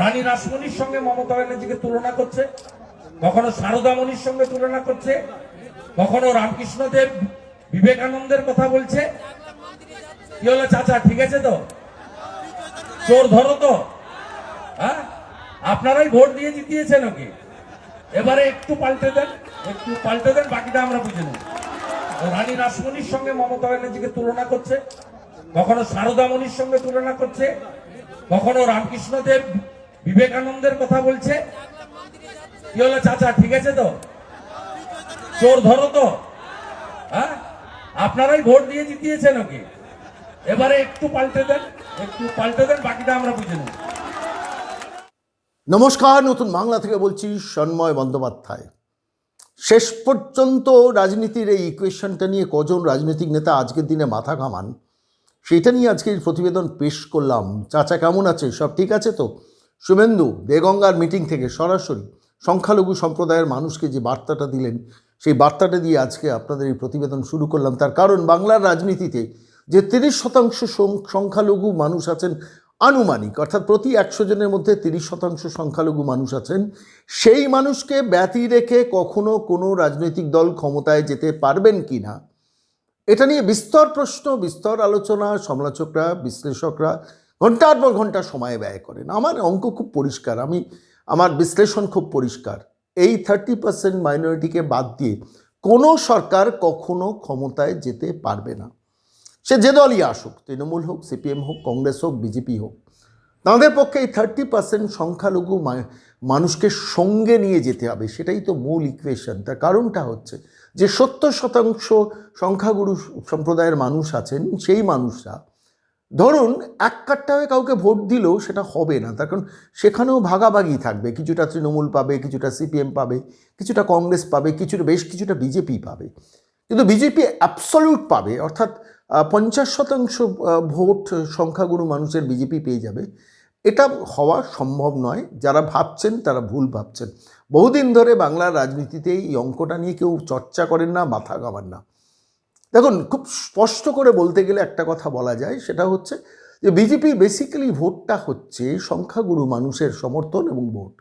রানী রাসমণির সঙ্গে মমতা ব্যানার্জিকে তুলনা করছে, কখনো সারদামণির সঙ্গে তুলনা করছে, কখনো রামকৃষ্ণদেব বিবেকানন্দের কথা বলছে। কি হলো চাচা, ঠিক আছে তো? চোর ধরো তো। হ্যাঁ? আপনারাই ভোট দিয়ে জিতিয়েছেন ওকে এবারে একটু পাল্টে দেন, একটু পাল্টে দেন, বাকিটা আমরা বুঝে নেব। রানী রাসমণির সঙ্গে মমতা ব্যানার্জিকে তুলনা করছে, কখনো সারদামণির সঙ্গে তুলনা করছে, কখনো রামকৃষ্ণদেব বিবেকানন্দের কথা বলছে। কি হলো চাচা, ঠিক আছে তো? চোর ধরো তো। হ্যাঁ? আপনারাই ভোট দিয়ে জিতিয়েছেন ওকে এবারে একটু পাল্টে দেন, একটু পাল্টে দেন, বাকিটা আমরা বুঝে নেব। নমস্কার, নতুন বাংলা থেকে বলছি সন্ময় বন্দ্যোপাধ্যায়। শেষ পর্যন্ত রাজনীতির এই ইকুয়েশনটা নিয়ে কজন রাজনৈতিক নেতা আজকের দিনে মাথা ঘামান, সেটা নিয়ে আজকে এই প্রতিবেদন পেশ করলাম। চাচা কেমন আছে? সব ঠিক আছে তো? শুভেন্দু, দেগঙ্গার মিটিং থেকে সরাসরি সংখ্যালঘু সম্প্রদায়ের মানুষকে যে বার্তাটা দিলেন, সেই বার্তাটা দিয়ে আজকে আপনাদের এই প্রতিবেদন শুরু করলাম। তার কারণ বাংলার রাজনীতিতে যে তিরিশ শতাংশ সংখ্যালঘু মানুষ আছেন আনুমানিক, অর্থাৎ প্রতি একশো জনের মধ্যে তিরিশ শতাংশ সংখ্যালঘু মানুষ আছেন, সেই মানুষকে ব্যতি রেখে কখনো কোনো রাজনৈতিক দল ক্ষমতায় যেতে পারবেন কি না, এটা নিয়ে বিস্তর প্রশ্ন, বিস্তর আলোচনা, সমালোচকরা, বিশ্লেষকরা ঘণ্টার পর ঘণ্টা সময় ব্যয় করেন আমার অঙ্ক খুব পরিষ্কার, আমি, আমার বিশ্লেষণ খুব পরিষ্কার। এই থার্টি পার্সেন্ট মাইনরিটিকে বাদ দিয়ে কোনো সরকার কখনো ক্ষমতায় যেতে পারবে না। সে যে দলই আসুক, তৃণমূল হোক, সিপিএম হোক, কংগ্রেস হোক, বিজেপি হোক, তাদের পক্ষে এই থার্টি পার্সেন্ট সংখ্যালঘু মানুষকে সঙ্গে নিয়ে যেতে হবে, সেটাই তো মূল ইকুয়েশন তার কারণটা হচ্ছে যে সত্তর শতাংশ সংখ্যাগুরু সম্প্রদায়ের মানুষ আছেন, সেই মানুষরা ধরুন, এক কাট্টা কাউকে ভোট দিলেও সেটা হবে না, তার কারণ সেখানেও ভাগাভাগি থাকবে। কিছুটা তৃণমূল পাবে, কিছুটা সিপিএম পাবে, কিছুটা কংগ্রেস পাবে, কিছুটা, বেশ কিছুটা বিজেপি পাবে। কিন্তু বিজেপি অ্যাবসলিউট পাবে, অর্থাৎ পঞ্চাশ শতাংশ ভোট সংখ্যাগুরু মানুষের বিজেপি পেয়ে যাবে। এটা হওয়া সম্ভব নয়, যারা ভাবছেন তারা ভুল ভাবছেন। বহুদিন ধরে বাংলার রাজনীতিতে এই অঙ্কটা নিয়ে কেউ চর্চা করেন না, মাথা গামান না। দেখুন, খুব স্পষ্ট করে বলতে গেলে একটা কথা বলা যায়, সেটা হচ্ছে যে বিজেপি বেসিক্যালি ভোটটা হচ্ছে সংখ্যাগুরু মানুষের সমর্থন এবং ভোট।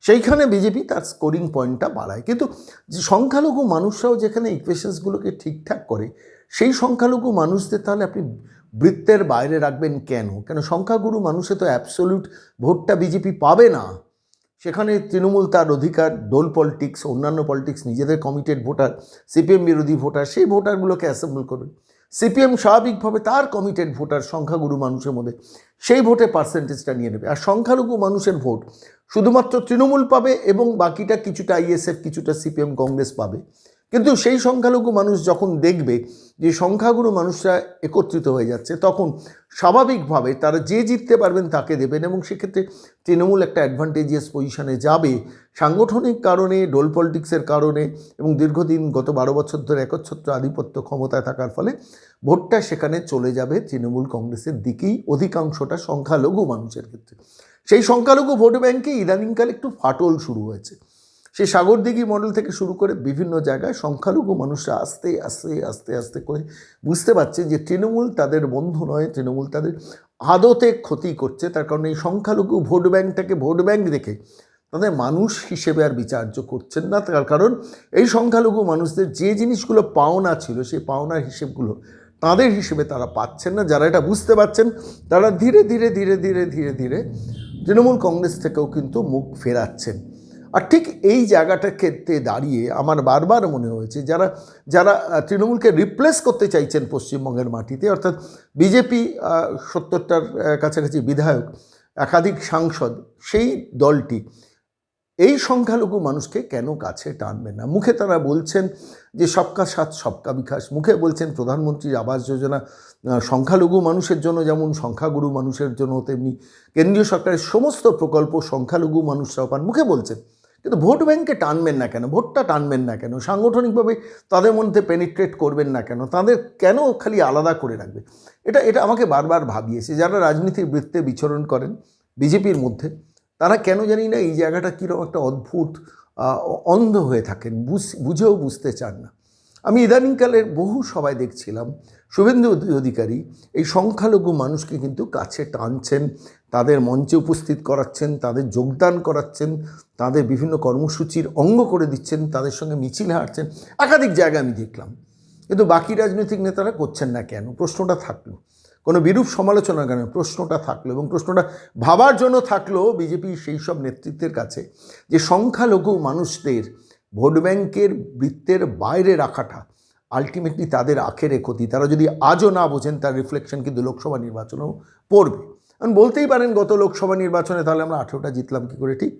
সেইখানে বিজেপি তার স্কোরিং পয়েন্টটা বাড়ায়। কিন্তু যে সংখ্যালঘু মানুষরাও যেখানে ইকুয়েশনসগুলোকে ঠিকঠাক করে, সেই সংখ্যালঘু মানুষদের তাহলে আপনি বৃত্তের বাইরে রাখবেন কেন? কেন সংখ্যাগুরু মানুষে তো অ্যাবসলিউট ভোটটা বিজেপি পাবে না? সেখানে তৃণমূল তার অধিকার ডোল পলিটিক্স অন্যান্য পলিটিক্স নিজেদের কমিটেড ভোটার সিপিএম বিরোধী ভোটার সেই ভোটারগুলোকে অ্যাসেম্বল করবে সিপিএম স্বাভাবিকভাবে তার কমিটেড ভোটার সংখ্যাগুরু মানুষের মধ্যে, সেই ভোটে পার্সেন্টেজটা নিয়ে নেবে। আর সংখ্যালঘু মানুষের ভোট শুধুমাত্র তৃণমূল পাবে এবং বাকিটা কিছুটা আইএসএফ কিছুটা সিপিএম কংগ্রেস পাবে। কিন্তু সেই সংখ্যালঘু মানুষ যখন দেখবে যে সংখ্যাগুরু মানুষরা একত্রিত হয়ে যাচ্ছে, তখন স্বাভাবিকভাবে তারা যে জিততে পারবেন তাকে দেবেন এবং সেক্ষেত্রে তৃণমূল একটা অ্যাডভান্টেজিয়াস পজিশনে যাবে। সাংগঠনিক কারণে ডোল পলিটিক্সের কারণে এবং দীর্ঘদিন গত বারো বছর ধরে একচ্ছত্র আধিপত্য ক্ষমতায় থাকার ফলে ভোটটা সেখানে চলে যাবে তৃণমূল কংগ্রেসের দিকেই, অধিকাংশটা সংখ্যালঘু মানুষের ক্ষেত্রে। সেই সংখ্যালঘু ভোট ব্যাংকে ইদানিংকালে একটু ফাটল শুরু হয়েছে। সেই সাগরদিঘি মডেল থেকে শুরু করে বিভিন্ন জায়গায় সংখ্যালঘু মানুষরা আস্তে আস্তে আস্তে আস্তে করে বুঝতে পারছে যে তৃণমূল তাদের বন্ধু নয়, তৃণমূল তাদের আদতে ক্ষতি করছে। তার কারণে এই সংখ্যালঘু ভোট ব্যাংকটাকে ভোট ব্যাংক রেখে তাদের মানুষ হিসেবে আর বিচার্য করছেন না। তার কারণ এই সংখ্যালঘু মানুষদের যে জিনিসগুলো পাওনা ছিল, সেই পাওনার হিসেবগুলো তাদের হিসেবে তারা পাচ্ছেন না। যারা এটা বুঝতে পারছেন, তারা ধীরে ধীরে ধীরে ধীরে ধীরে ধীরে তৃণমূল কংগ্রেস থেকেও কিন্তু মুখ ফেরাচ্ছেন। আর ঠিক এই জায়গাটা ক্ষেত্রে দাঁড়িয়ে আমার বারবার মনে হয়েছে যারা যারা তৃণমূলকে রিপ্লেস করতে চাইছেন পশ্চিমবঙ্গের মাটিতে, অর্থাৎ বিজেপি সত্তরটার কাছাকাছি বিধায়ক, একাধিক সাংসদ, সেই দলটি, এই সংখ্যালঘু মানুষকে কেন কাছে টানবে না? মুখে তারা বলছেন যে সবকা সাথ, সবকা বিকাশ। মুখে বলছেন প্রধানমন্ত্রীর আবাস যোজনা সংখ্যালঘু মানুষের জন্য যেমন সংখ্যাগুরু মানুষের জন্য, তেমনি কেন্দ্রীয় সরকারের সমস্ত প্রকল্প সংখ্যালঘু মানুষরাও পান। মুখে বলছেন কিন্তু ভোট ব্যাংকে টানবেন না কেন? ভোটটা টানবেন না কেন? সাংগঠনিকভাবে তাদের মধ্যে পেনিট্রেট করবেন না কেন? তাদের কেন খালি আলাদা করে রাখবে? এটা এটা আমাকে বারবার ভাবিয়েছে। যারা রাজনীতির বৃত্তে বিচরণ করেন বিজেপির মধ্যে, তারা কেন জানি না এই জায়গাটা কীরকম একটা অদ্ভুত অন্ধ হয়ে থাকেন, বুঝ- বুঝেও বুঝতে চান না। আমি ইদানিংকালের বহু সবাই দেখছিলাম, শুভেন্দু অধিকারী এই সংখ্যালঘু মানুষকে কিন্তু কাছে টানছেন তাদের মঞ্চে উপস্থিত করাচ্ছেন, তাদের যোগদান করাচ্ছেন, তাদের বিভিন্ন কর্মসূচির অঙ্গ করে দিচ্ছেন, তাদের সঙ্গে মিছিল হাঁটছেন। একাধিক জায়গা আমি দেখলাম। কিন্তু বাকি রাজনৈতিক নেতারা করছেন না কেন? প্রশ্নটা থাকল। কোনো বিরূপ সমালোচনা কেন? প্রশ্নটা থাকল এবং প্রশ্নটা ভাবার জন্য থাকল বিজেপি সেই সব নেতৃত্বের কাছে যে সংখ্যালঘু মানুষদের ভোট ব্যাংকের বৃত্তের বাইরে রাখাটা আলটিমেটলি তাদের আখেরে ক্ষতি। তারা যদি আজও না বোঝেন, তার রিফ্লেকশন কিন্তু লোকসভা নির্বাচনেও পড়বে। কারণ বলতেই পারেন গত লোকসভা নির্বাচনে তাহলে আমরা আঠেরোটা জিতলাম কী করে? ঠিক?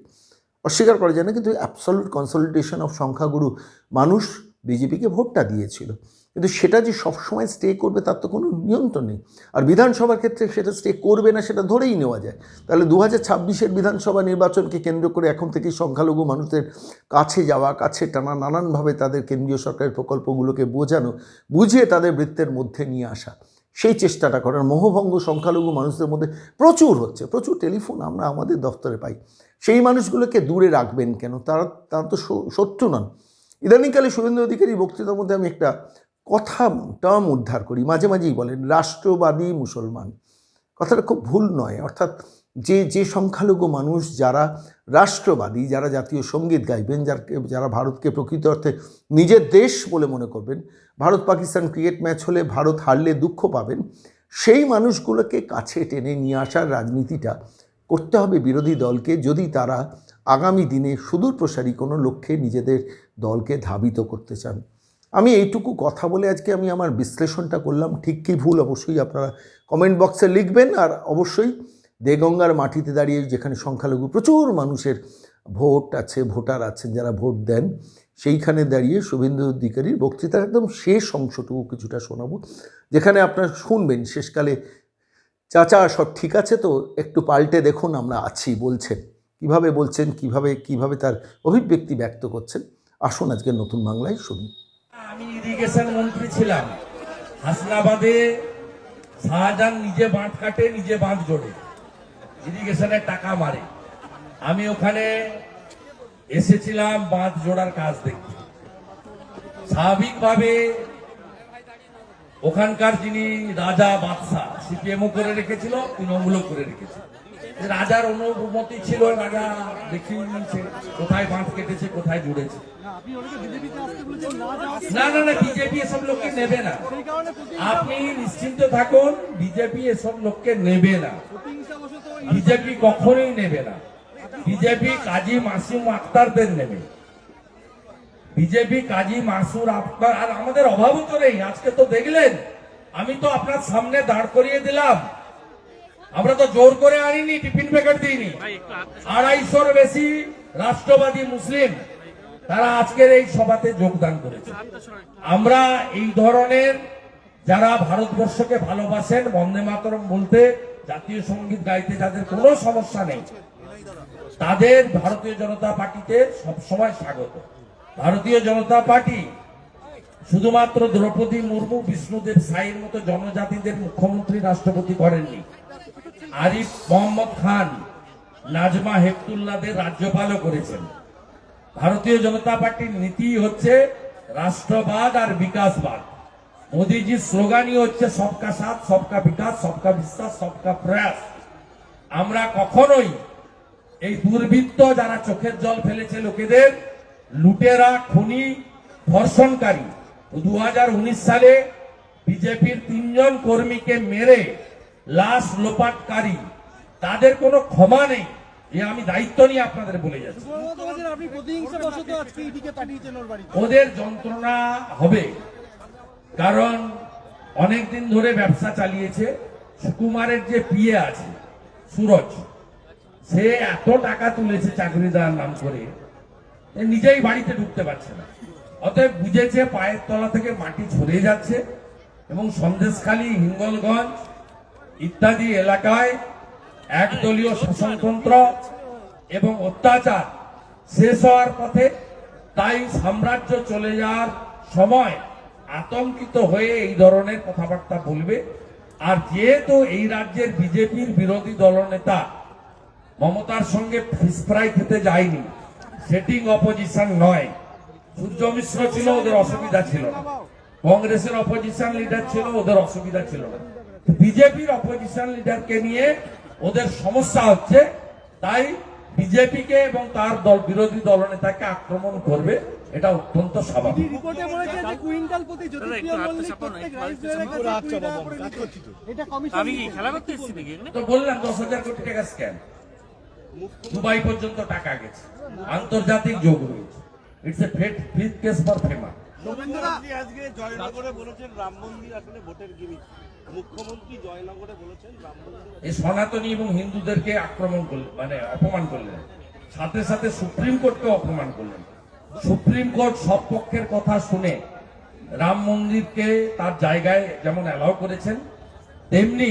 অস্বীকার করা যায় না, কিন্তু অ্যাবসলুট কনসলিডেশন অফ সংখ্যাগুরু মানুষ বিজেপিকে ভোটটা দিয়েছিল। কিন্তু সেটা যে সবসময় স্টে করবে তার তো কোনো নিয়ন্ত্রণ নেই। আর বিধানসভার ক্ষেত্রে সেটা স্টে করবে না সেটা ধরেই নেওয়া যায়। তাহলে দু হাজার ছাব্বিশের বিধানসভা নির্বাচনকে কেন্দ্র করে এখন থেকেই সংখ্যালঘু মানুষদের কাছে যাওয়া, কাছে টানা, নানানভাবে তাদের কেন্দ্রীয় সরকারের প্রকল্পগুলোকে বোঝানো, বুঝিয়ে তাদের বৃত্তের মধ্যে নিয়ে আসা। সেই চেষ্টাটা করার। মোহভঙ্গ সংখ্যালঘু মানুষদের মধ্যে প্রচুর হচ্ছে, প্রচুর টেলিফোন আমরা আমাদের দপ্তরে পাই। সেই মানুষগুলোকে দূরে রাখবেন কেন? তারা তারা তো শত্রু নন। ইদানিংকালে শুভেন্দু অধিকারী বক্তৃতার মধ্যে আমি একটা কথা টার্ম উদ্ধার করি। মাঝে মাঝেই বলেন, রাষ্ট্রবাদী মুসলমান। কথাটা খুব ভুল নয়। অর্থাৎ যে যে সংখ্যালঘু মানুষ যারা রাষ্ট্রবাদী যারা জাতীয় সংগীত গাইবেন, যার যারা ভারতকে প্রকৃত অর্থে নিজের দেশ বলে মনে করবেন, ভারত পাকিস্তান ক্রিকেট ম্যাচ হলে ভারত হারলে দুঃখ পাবেন, সেই মানুষগুলোকে কাছে টেনে নিয়ে আসার রাজনীতিটা করতে হবে বিরোধী দলকে, যদি তারা আগামী দিনে সুদূর প্রসারী কোনো লক্ষ্যে নিজেদের দলকে ধাবিত করতে চান। আমি এইটুকু কথা বলে আজকে আমি আমার বিশ্লেষণটা করলাম। ঠিক কি ভুল অবশ্যই আপনারা কমেন্ট বক্সে লিখবেন, আর অবশ্যই দেগঙ্গার মাটিতে দাঁড়িয়ে যেখানে সংখ্যালঘু প্রচুর মানুষের ভোট আছে, ভোটার আছেন, যারা ভোট দেন, সেইখানে দাঁড়িয়ে শুভেন্দু অধিকারীর বক্তৃতার একদম শেষ অংশটুকু কিছুটা শোনাবো, যেখানে আপনারা শুনবেন শেষকালে, চাচা, সব ঠিক আছে তো? একটু পাল্টে দেখুন, আমরা আছি, বলছেন। কীভাবে বলছেন, কীভাবে কীভাবে তার অভিব্যক্তি ব্যক্ত করছেন? আসুন আজকে নতুন বাংলায় শুনুন আমি ইরিগেশন মন্ত্রী ছিলাম। হাসনাবাদে শাহজাহান নিজে বাঁধ কাটে, নিজে বাঁধ জোড়ে। ইরিগেশনের টাকা মারে। আমি ওখানে এসেছিলাম বাঁধ জোড়ার কাজ দেখতে। স্বাভাবিকভাবে ওখানকার যিনি রাজা বাদশাহ সিপিএমও করে রেখেছিল, তৃণমূলও করে রেখেছিল। রাজার অনুমতি ছিল রাজা দেখিয়ে নিয়েছে কোথায় বাঁধ কেটেছে কোথায় জুড়েছে। না না না বিজেপি এসব লোককে নেবে না। আপনি নিশ্চিন্ত থাকুন বিজেপি এসব লোককে নেবে না। বিজেপি কখনোই নেবে না। বিজেপি কাজী মাসুম আক্তারদের নেবে। বিজেপি কাজী মাসুর আক্তার আর আমাদের অভাবও তো নেই আজকে তো দেখলেন আমি তো আপনার সামনে দাঁড় করিয়ে দিলাম। আমরা তো জোর করে আনিনি টিফিন প্যাকেট দিইনি। আড়াইশোর বেশি রাষ্ট্রবাদী মুসলিম তারা আজকের এই সভাতে যোগদান করেছে। আমরা এই ধরনের যারা ভারতবর্ষকে ভালোবাসেন বন্দে মাতরম বলতে জাতীয় সংগীত গাইতে যাদের কোনো সমস্যা নেই তাদের ভারতীয় জনতা পার্টিতে সবসময় স্বাগত। ভারতীয় জনতা পার্টি শুধুমাত্র দ্রৌপদী মুর্মু বিষ্ণুদেব সাইয়ের মতো জনজাতিদের মুখ্যমন্ত্রী রাষ্ট্রপতি করেননি। আরিফ মোহাম্মদ খান নাজমা হেপতুল্লাদের রাজ্যপালও করেছেন। ভারতীয় জনতা পার্টির নীতি হচ্ছে রাষ্ট্রবাদ আর বিকাশবাদ। মোদীজির স্লোগানই হচ্ছে সবকা সাথ, সবকা বিকাশ, সবকা বিশ্বাস, সবকা প্রয়াস। আমরা কখনোই এই দুর্বৃত্ত যারা চোখের জল ফেলেছে লোকেদের, লুটেরা, খুনি, ধর্ষণকারী, দু হাজার উনিশ সালে বিজেপির তিনজন কর্মীকে মেরে লাশ লোপাটকারী তাদের কোনো ক্ষমা নেই এ আমি দায়িত্ব নিয়ে আপনাদের বলে যাচ্ছি। ওদের যন্ত্রণা হবে কারণ অনেকদিন ধরে ব্যবসা চালিয়েছে সুকুমারের যে পিয়ে আছে সুরজ সে এত টাকা তুলেছে চাকরি দেওয়ার নাম করে নিজেই বাড়িতে ঢুকতে পারছে না। অতএব বুঝেছে পায়ের তলা থেকে মাটি ছড়িয়ে যাচ্ছে এবং সন্দেশখালী হিঙ্গলগঞ্জ ইত্যাদি এলাকায় একদলীয় শাসনতন্ত্র এবং অত্যাচার শেষ হওয়ার পথে তাই সাম্রাজ্য চলে যাওয়ার সময় আতঙ্কিত হয়ে এই ধরনের কথাবার্তা বলবে। আর যেহেতু এই রাজ্যের বিজেপির বিরোধী দলনেতা মমতার সঙ্গে ফিস ফ্রাই খেতে যায়নি, সেটিং অপোজিশন নয়। সূর্য মিশ্র ছিল, ওদের অসুবিধা ছিল না। কংগ্রেসের অপোজিশন লিডার ছিল, ওদের অসুবিধা ছিল না। বিজেপির অপোজিশন লিডারকে নিয়ে ওদের সমস্যা হচ্ছে তাই বিজেপিকে এবং তার দল বিরোধী দলনেতাকে আক্রমণ করবে এটা অত্যন্ত স্বাভাবিক। তো বললাম দশ হাজার কোটি টাকা স্ক্যাম দুবাই পর্যন্ত টাকা গেছে। আন্তর্জাতিক যোগ রয়েছে। ইটস এ ফেট ফিফ কেস ফর ফেমা আজকে জয়নগরে বলেছেন রাম মন্দির আসলে ভোটের গিমিক এই সনাতনী এবং হিন্দুদেরকে আক্রমণ করলেন মানে অপমান করলেন। সাথে সাথে সুপ্রিম কোর্টকে অপমান করলেন। সুপ্রিম কোর্ট সব পক্ষের কথা শুনে রাম মন্দিরকে তার জায়গায় যেমন অ্যালাউ করেছেন, তেমনি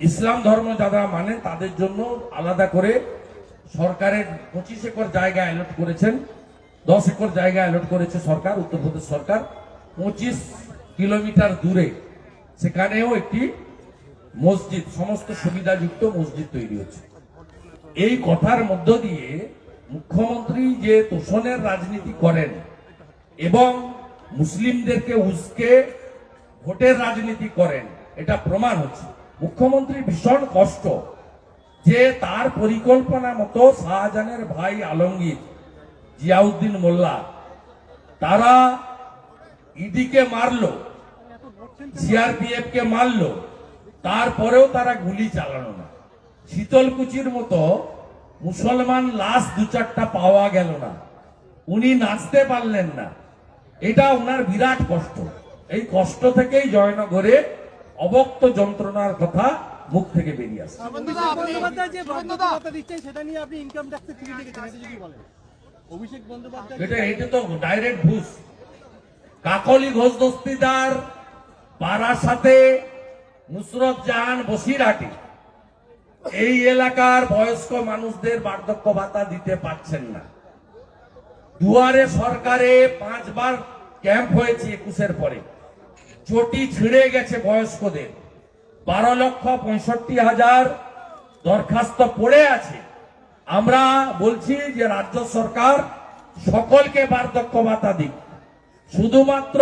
ইসলাম ধর্ম যারা মানে তাদের জন্য আলাদা করে সরকারের পঁচিশ একর জায়গা অ্যালট করেছেন, দশ একর জায়গা অ্যালট করেছে সরকার উত্তরপ্রদেশ সরকার। পঁচিশ কিলোমিটার দূরে। সেখানেও একটি মসজিদ, সমস্ত সুবিধাযুক্ত মসজিদ তৈরি হচ্ছে। এই কথার মধ্য দিয়ে মুখ্যমন্ত্রী যে তোষণের রাজনীতি করেন এবং মুসলিমদেরকে উস্কে ভোটের রাজনীতি করেন, এটা প্রমাণ হচ্ছে। মুখ্যমন্ত্রী ভীষণ কষ্ট যে তার পরিকল্পনা মতো শাহজাহানের ভাই আলমগীর, জিয়াউদ্দিন মোল্লা, তারা ইডিকে মারলো সিআরপিএফ কে মারলো তারপরেও তারা গুলি চালানো না। শীতলকুচির মতো মুসলমান লাশ দু চারটা পাওয়া গেল না। উনি নাচতে পারলেন না। এটা ওনার বিরাট কষ্ট। এই কষ্ট থেকেই জয়নগরে অবক্ত যন্ত্রণার কথা মুখ থেকে বেরিয়ে আসে অভিষেক বন্দ্যোপাধ্যায় যে বাধ্যবাধকতা দিচ্ছেন সেটা নিয়ে আপনি ইনকাম ট্যাক্সে ফিরে লিখেছেন এটা যদি বলেন? অভিষেক বন্দ্যোপাধ্যায় এটা এটা তো ডাইরেক্ট ঘুষ। কাকলি ঘোষ দস্তিদার পাড়ার সাথে নুসরত জাহান বসিরহাটে। এই এলাকার বয়স্ক মানুষদের বার্ধক্য ভাতা দিতে পারছেন না। দুয়ারে সরকারে পাঁচবার ক্যাম্প হয়েছে একুশের পরে। চটি ছিঁড়ে গেছে বয়স্কদের। বারো লক্ষ পঁয়ষট্টি হাজার দরখাস্ত পড়ে আছে। আমরা বলছি যে রাজ্য সরকার সকলকে বার্ধক্য ভাতা দিক। শুধুমাত্র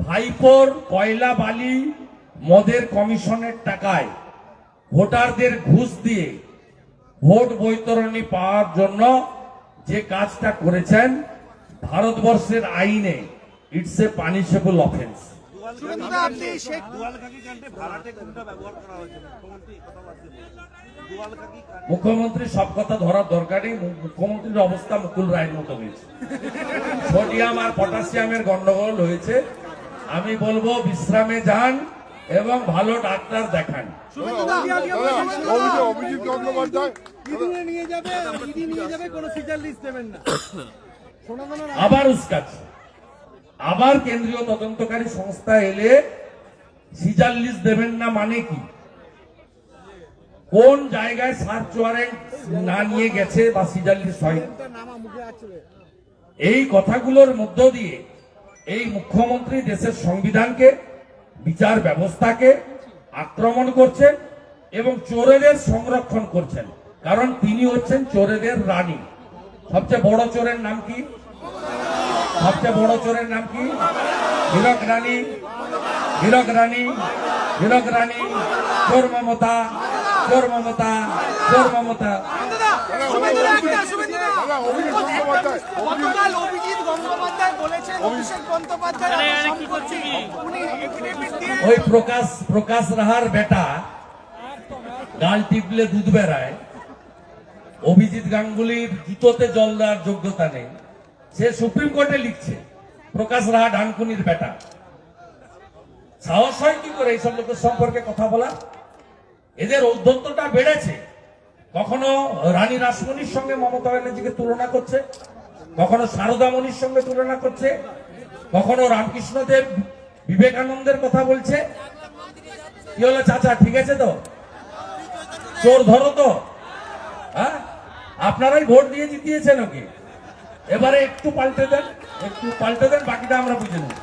ভাইপোর কয়লা বালি মদের কমিশনের টাকায় ভোটারদের ঘুষ দিয়ে ভোট বৈতরণী পাওয়ার জন্য যে কাজটা করেছেন ভারতবর্ষের আইনে ইটস এ পানিশেবল অফেন্স মুখ্যমন্ত্রী সব কথা ধরার দরকারই মু- মুখ্যমন্ত্রীর অবস্থা মুকুল রায়ের মতো হয়েছে। সোডিয়াম আর পটাশিয়ামের গন্ডগোল হয়েছে। আমি বলব বিশ্রামে যান এবং ভালো ডাক্তার দেখান। অভিজিৎ অভিজিৎ গঙ্গোপাধ্যায়। ইডি নিয়ে যাবে ইডি নিয়ে যাবে কোনো ফিচার লিস্ট দেবেন না। সোনা দানার আবার উস্কাচ্ছে। আবার কেন্দ্রীয় তদন্তকারী সংস্থা এলে সিজার লিস্ট দেবেন না মানে কি? কোন জায়গায় সার্চ ওয়ারেন্ট না নিয়ে গেছে বা আছে এই কথাগুলোর মধ্য দিয়ে এই মুখ্যমন্ত্রী দেশের সংবিধানকে, বিচার ব্যবস্থাকে আক্রমণ করছেন এবং চোরেদের সংরক্ষণ করছেন। কারণ তিনি হচ্ছেন চোরেদের রানী। সবচেয়ে বড় চোরের নাম কি? সবচেয়ে বড় চোরের নাম কি? হীরক রানী। হীরক রানী। হীরক রানী। চোর মমতা। চোর মমতা চোর মমতা ওই প্রকাশ প্রকাশ রাহার বেটা গাল টিপলে দুধ বেড়ায়। অভিজিৎ গাঙ্গুলির জুতোতে জল দেওয়ার যোগ্যতা নেই। সে সুপ্রিম কোর্টে লিখছে প্রকাশ রাহা ডানকুনির বেটা। সাহস হয় কি করে এইসব লোকের সম্পর্কে কথা বলা এদের ঔদ্ধত্যটা বেড়েছে। কখনো রানী রাসমণির সঙ্গে মমতা ব্যানার্জিকে তুলনা করছে, কখনো সারদামণির সঙ্গে তুলনা করছে, কখনো রামকৃষ্ণদেব বিবেকানন্দের কথা বলছে। কি হলো চাচা, ঠিক আছে তো? চোর ধরো তো। হ্যাঁ? আপনারাই ভোট দিয়ে জিতিয়েছেন ওকে এবারে একটু পাল্টে দেন, একটু পাল্টে দেন, বাকিটা আমরা বুঝে নেব।